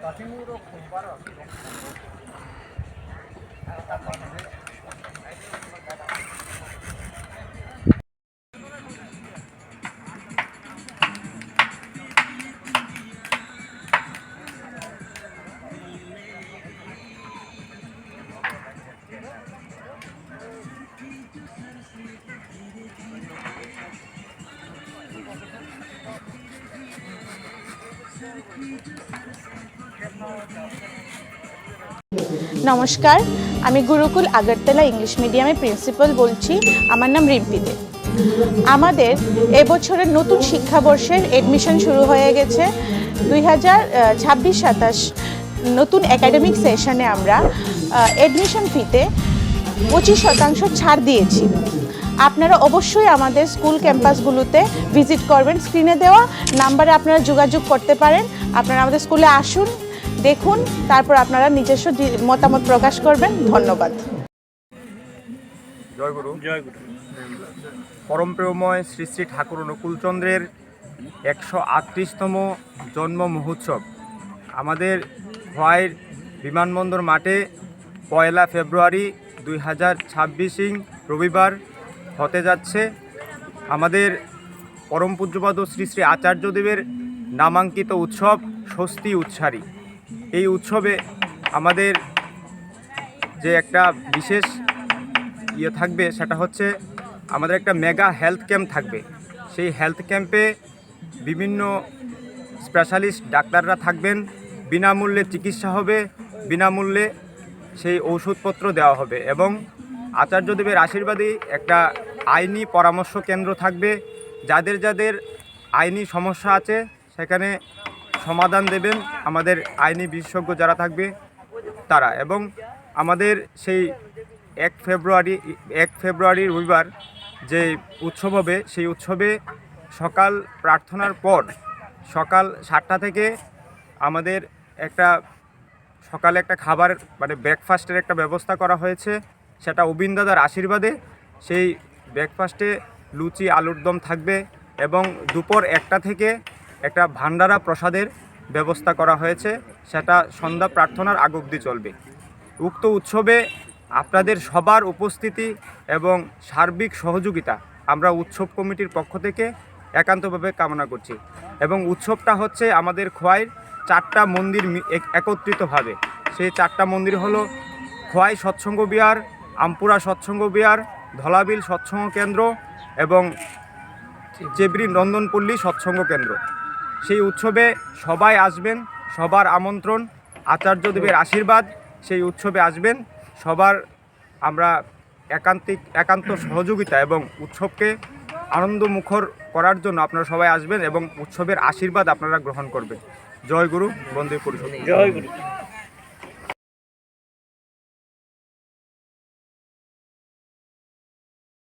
Casi muro con barro. নমস্কার, আমি Gurukul Agartala English মিডিয়ামের প্রিন্সিপাল বলছি, আমার নাম রিম্পি দে। আমাদের এবছরের নতুন শিক্ষাবর্ষের এডমিশন শুরু হয়ে গেছে। দুই হাজার ছাব্বিশ সাতাশ নতুন একাডেমিক সেশনে আমরা এডমিশন ফিতে পঁচিশ শতাংশ ছাড় দিয়েছি। আপনারা অবশ্যই আমাদের স্কুল ক্যাম্পাসগুলোতে ভিজিট করবেন স্ক্রিনে দেওয়া নাম্বারে আপনারা যোগাযোগ করতে পারেন। আপনারা আমাদের স্কুলে আসুন দেখুন তারপর আপনারা নিজস্ব মতামত প্রকাশ করবেন। ধন্যবাদ। জয় গুরু। জয় গুরু। পরমপ্রেমময় শ্রী শ্রী ঠাকুর অনুকূলচন্দ্রের একশো আটত্রিশতম জন্ম মহোৎসব। আমাদের হোয়াইট বিমানবন্দর মাঠে পয়লা ফেব্রুয়ারি দুই হাজার ছাব্বিশিং রবিবার হতে যাচ্ছে। আমাদের পরম পূজ্যপাদ শ্রী শ্রী আচার্যদেবের নামাঙ্কিত উৎসব স্বস্তি উৎসারী। এই উৎসবে আমাদের যে একটা বিশেষ ইয়ে থাকবে, সেটা হচ্ছে আমাদের একটা মেগা হেলথ ক্যাম্প থাকবে। সেই হেলথ ক্যাম্পে বিভিন্ন স্পেশালিস্ট ডাক্তাররা থাকবেন। বিনামূল্যে চিকিৎসা হবে, বিনামূল্যে সেই ওষুধপত্র দেওয়া হবে এবং আচার্যদেবের আশীর্বাদে একটা আইনি পরামর্শ কেন্দ্র থাকবে। যাদের যাদের আইনি সমস্যা আছে, সেখানে সমাধান দেবেন আমাদের আইনি বিশেষজ্ঞ যারা থাকবে, তারা। এবং আমাদের সেই এক ফেব্রুয়ারি এক ফেব্রুয়ারি রবিবার যে উৎসব হবে, সেই উৎসবে সকাল প্রার্থনার পর সকাল সাতটা থেকে আমাদের একটা সকালে একটা খাবার মানে ব্রেকফাস্টের একটা ব্যবস্থা করা হয়েছে। সেটা অবিন দাদার আশীর্বাদে সেই ব্রেকফাস্টে লুচি, আলুর দম থাকবে এবং দুপুর একটা থেকে একটা ভান্ডারা প্রসাদের ব্যবস্থা করা হয়েছে। সেটা সন্ধ্যা প্রার্থনার আগ অবধি চলবে। উক্ত উৎসবে আপনাদের সবার উপস্থিতি এবং সার্বিক সহযোগিতা আমরা উৎসব কমিটির পক্ষ থেকে একান্তভাবে কামনা করছি। এবং উৎসবটা হচ্ছে আমাদের খোয়াইয়ের চারটা মন্দির একত্রিতভাবে। সেই চারটা মন্দির হলো খোয়াই সৎসঙ্গ বিহার, আমপুরা সৎসঙ্গ বিহার ধলাবিল সৎসঙ্গ কেন্দ্র এবং চেবরি নন্দনপল্লী সৎসঙ্গ কেন্দ্র। সেই উৎসবে সবাই আসবেন, সবার আমন্ত্রণ আচার্যদেবের আশীর্বাদ, সেই উৎসবে আসবেন, সবার আমরা একান্তিক, একান্ত সহযোগিতা এবং উৎসবকে আনন্দমুখর করার জন্য আপনারা সবাই আসবেন এবং উৎসবের আশীর্বাদ আপনারা গ্রহণ করবেন। জয় গুরু, বন্দে পরিষদ জয় গুরু।